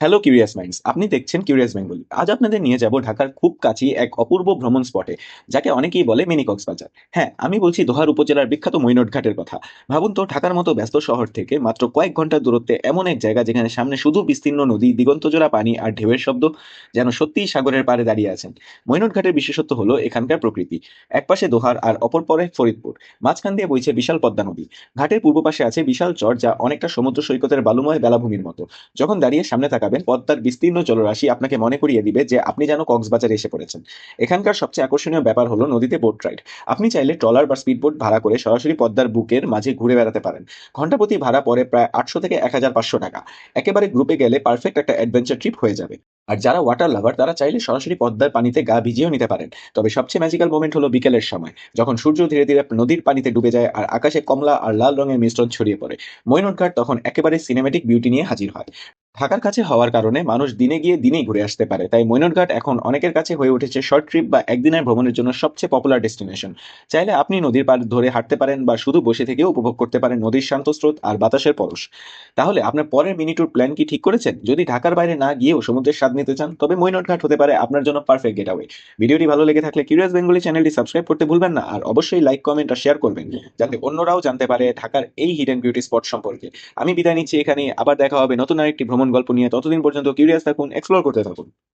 Hello curious minds আপনি দেখছেন curious Bengali আজ আপনাদের নিয়ে যাব ঢাকার খুব কাছেই এক অপূর্ব ভ্রমণ স্পটে যাকে অনেকেই বলে মিনি কক্সবাজার হ্যাঁ আমি বলছি দোহার উপজেলার বিখ্যাত মৈনট ঘাটের কথা। ভাবুন তো, ঢাকার মতো ব্যস্ত শহর থেকে মাত্র কয়েক ঘণ্টার দূরত্বে এমন এক জায়গা যেখানে সামনে শুধু বিস্তীর্ণ নদী, দিগন্তজোড়া পানি আর ঢেউয়ের শব্দ যেন সত্যিই সাগরের পাড়ে দাঁড়িয়ে আছেন। মৈনট ঘাটের বিশেষত্ব হলো এখানকার প্রকৃতি। একপাশে দোহার আর অপর পরে ফরিদপুর। মাঝখান দিয়ে বইছে বিশাল পদ্মা নদী। ঘাটের পূর্ব পাশে আছে বিশাল চর যা অনেকটা সমুদ্র সৈকতের বালুময় বেলাভূমির মতো। যখন দাঁড়িয়ে সামনে তাকাবেন পদ্মার বিস্তীর্ণ জলরাশি আপনাকে মনে করিয়ে দিবে যে আপনি যেন কক্সবাজারে এসে পড়েছেন। এখানকার সবচেয়ে আকর্ষণীয় ব্যাপার হলো নদীতে বোট রাইড। আপনি চাইলে ট্রলার বা স্পিড বোট ভাড়া করে সরাসরি পদ্মার বুকের মাঝে ঘুরে বেড়াতে পারেন। ঘন্টাপ্রতি ভাড়া পড়ে প্রায় আটশো থেকে এক হাজার পাঁচশো টাকা। একেবারে গ্রুপে গেলে পারফেক্ট একটা অ্যাডভেঞ্চার ট্রিপ হয়ে যাবে। আর যারা ওয়াটার লাভার তারা চাইলে সরাসরি পদ্মার পানিতে গা ভিজিয়েও নিতে পারেন। তবে সবচেয়ে ম্যাজিক্যাল মোমেন্ট হলো বিকেলের সময়, যখন সূর্য ধীরে ধীরে নদীর পানিতে ডুবে যায় আর আকাশে কমলা আর লাল রঙের মিশ্রণ ছড়িয়ে পড়ে। মৈনট ঘাট তখন একেবারে সিনেমেটিক বিউটি নিয়ে হাজির হয়। ঢাকার কাছে হওয়ার কারণে মানুষ দিনে গিয়ে দিনেই ঘুরে আসতে পারে। তাই মৈনটঘাট এখন অনেকের কাছে হয়ে উঠেছে শর্ট ট্রিপ বা একদিনের ভ্রমণের জন্য সবচেয়ে পপুলার ডেস্টিনেশন চাইলে আপনি নদীর পাড় ধরে হাঁটতে পারেন বা শুধু বসে থেকেও উপভোগ করতে পারেন নদীর শান্ত স্রোত আর বাতাসের পরশ তাহলে আপনার পরের মিনি প্ল্যান কি ঠিক করেছেন? যদি ঢাকার বাইরে না গিয়েও সমুদ্রের স্বাদ নিতে চান, তবে মৈনটঘাট হতে পারে আপনার জন্য পারফেক্ট গেট আওয়ে ভিডিওটি ভালো লেগে থাকলে কিউরিয়াস বেঙ্গলি চ্যানেলটি সাবস্ক্রাইব করতে ভুলবেন না আর অবশ্যই লাইক কমেন্ট আর শেয়ার করবেন, যাতে অন্যরাও জানতে পারে ঢাকার এই হিডেন বিউটি স্পট সম্পর্কে। আমি বিদায় নিচ্ছি এখানে আবার দেখা হবে নতুন আরেকটি ভ্রমণ গল্প নিয়ে ততদিন পর্যন্ত কিউরিয়াস থাকুন এক্সপ্লোর করতে থাকুন।